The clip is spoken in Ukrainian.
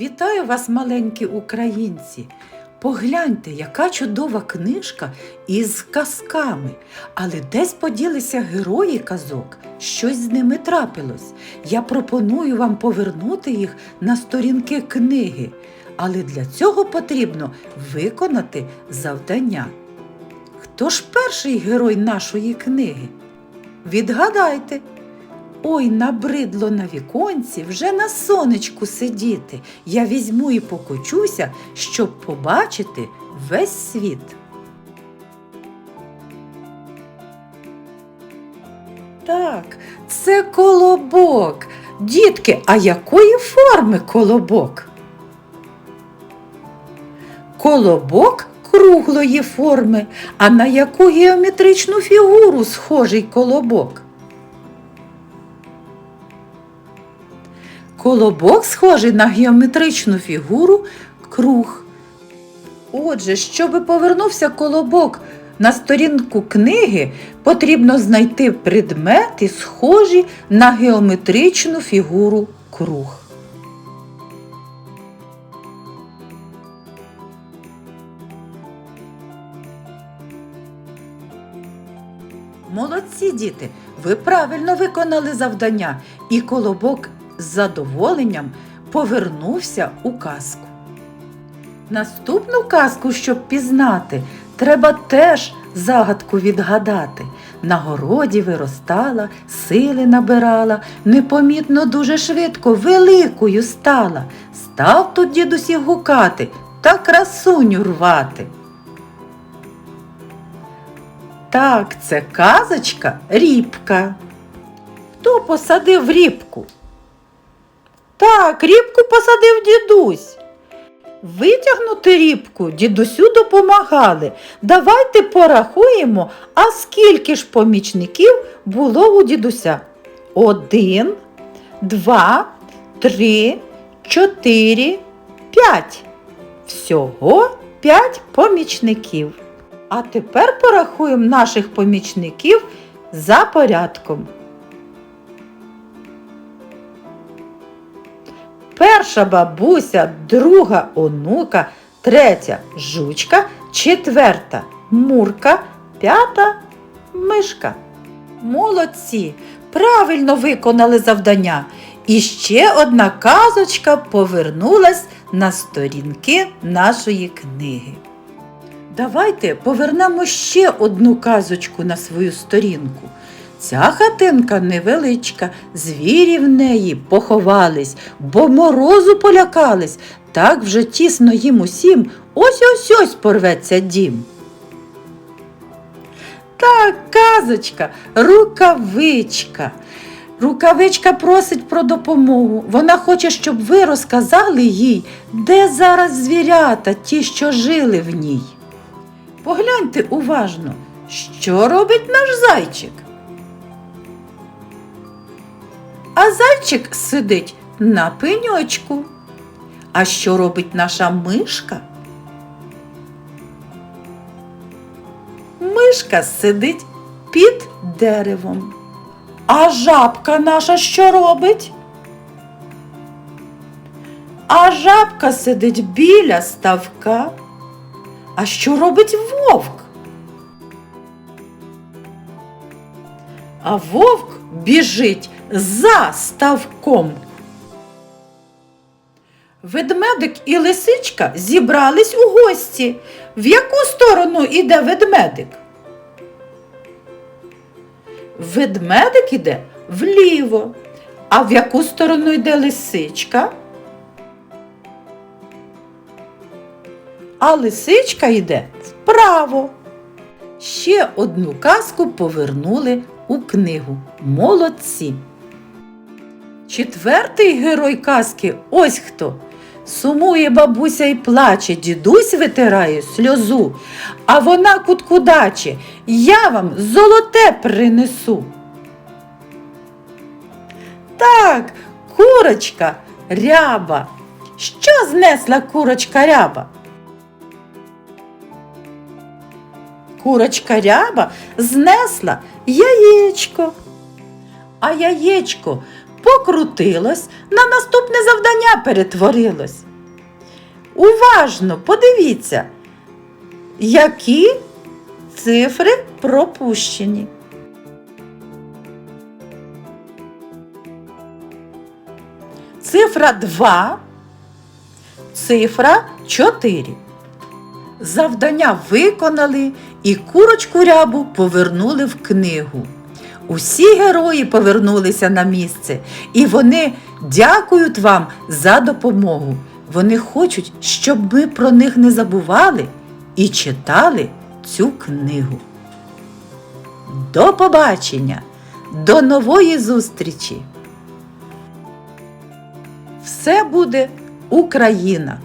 Вітаю вас, маленькі українці! Погляньте, яка чудова книжка із казками. Але десь поділися герої казок, щось з ними трапилось. Я пропоную вам повернути їх на сторінки книги. Але для цього потрібно виконати завдання. Хто ж перший герой нашої книги? Відгадайте. Ой, набридло на віконці вже на сонечку сидіти. Я візьму і покочуся, щоб побачити весь світ. Так, це колобок. Дітки, а якої форми колобок? Колобок круглої форми. А на яку геометричну фігуру схожий колобок? Колобок схожий на геометричну фігуру круг. Отже, щоб повернувся колобок на сторінку книги, потрібно знайти предмети, схожі на геометричну фігуру круг. Молодці діти, ви правильно виконали завдання, і колобок з задоволенням повернувся у казку. Наступну казку, щоб пізнати, треба теж загадку відгадати. На городі виростала, сили набирала, непомітно дуже швидко великою стала. Став тут дідусів гукати та красуню рвати. Так, це казочка рібка. Хто посадив рібку? Так, рібку посадив дідусь. Витягнути рібку дідусю допомагали. Давайте порахуємо, а скільки ж помічників було у дідуся? Один, два, три, чотири, п'ять. Всього п'ять помічників. А тепер порахуємо наших помічників за порядком. Перша бабуся, друга онука, третя жучка, четверта мурка, п'ята мишка. Молодці! Правильно виконали завдання. І ще одна казочка повернулась на сторінки нашої книги. Давайте повернемо ще одну казочку на свою сторінку. Ця хатинка невеличка, звірі в неї поховались, бо морозу полякались. Так вже тісно їм усім, ось ось ось порветься дім. Так, казочка, рукавичка. Рукавичка просить про допомогу. Вона хоче, щоб ви розказали їй, де зараз звірята, ті, що жили в ній. Погляньте уважно, що робить наш зайчик. А зайчик сидить на пеньочку. А що робить наша мишка? Мишка сидить під деревом. А жабка наша що робить? А жабка сидить біля ставка. А що робить вовк? А вовк біжить за ставком. Ведмедик і лисичка зібрались у гості. В яку сторону іде ведмедик? Ведмедик іде вліво. А в яку сторону йде лисичка? А лисичка йде вправо. Ще одну казку повернули у книгу. Молодці. Четвертий герой казки ось хто. Сумує бабуся і плаче, дідусь витирає сльозу, а вона куткудаче, я вам золоте принесу. Так, курочка ряба. Що знесла курочка ряба? Курочка ряба знесла яєчко. А яєчко покрутилось, на наступне завдання перетворилось. Уважно подивіться, які цифри пропущені. Цифра 2, цифра 4. Завдання виконали і курочку рябу повернули в книгу. Усі герої повернулися на місце, і вони дякують вам за допомогу. Вони хочуть, щоб ми про них не забували і читали цю книгу. До побачення, до нової зустрічі! Все буде Україна!